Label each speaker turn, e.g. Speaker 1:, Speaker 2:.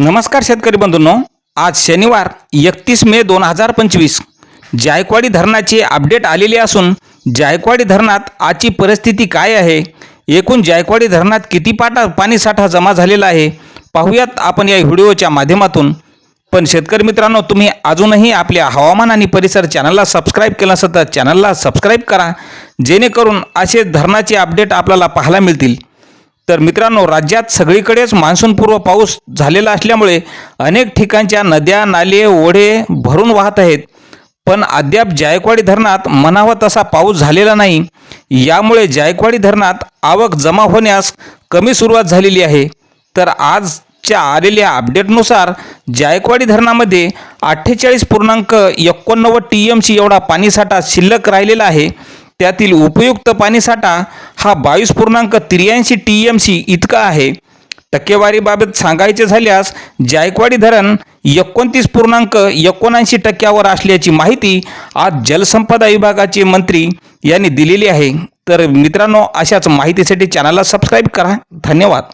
Speaker 1: नमस्कार शेतकरी बंधूंनो. आज शनिवार एकतीस मे दोन हजार पंचवीस. जायकवाडी धरणाचे अपडेट आलेले असून जायकवाडी धरणात आजची परिस्थिती काय आहे? एकूण जायकवाडी धरणात किती पाटा पाणीसाठा जमा झालेला आहे? पाहूयात आपण या व्हिडिओच्या माध्यमातून. पण शेतकरी मित्रांनो तुम्ही अजूनही आपल्या हवामान आणि परिसर चॅनलला सबस्क्राईब केलं असेल तर चॅनलला सबस्क्राईब करा. जेणेकरून असे धरणाचे अपडेट आपल्याला पाहायला मिळतील. तर मित्रांनो राज्यात सगळीकडेच मान्सूनपूर्व पाऊस झालेला असल्यामुळे अनेक ठिकाणच्या नद्या नाले ओढे भरून वाहत आहेत. पण अद्याप जायकवाडी धरणात म्हणावा तसा पाऊस झालेला नाही. यामुळे जायकवाडी धरणात आवक जमा होण्यास कमी सुरुवात झालेली आहे. तर आजच्या आलेल्या अपडेटनुसार जायकवाडी धरणामध्ये अठ्ठेचाळीस पूर्णांक एकोणनव्वद टी एम सी एवढा पाणीसाठा शिल्लक राहिलेला आहे. त्यातील उपयुक्त पाणीसाठा हा बावीस पूर्णांक त्र्याऐंशी टी एम सी इतका आहे. टक्केवारीबाबत सांगायचे झाल्यास जायकवाडी धरण एकोणतीस पूर्णांक एकोणऐंशी टक्क्यावर असल्याची माहिती आज जलसंपदा विभागाचे मंत्री यांनी दिलेली आहे. तर मित्रांनो अशाच माहितीसाठी चॅनलला सबस्क्राईब करा. धन्यवाद.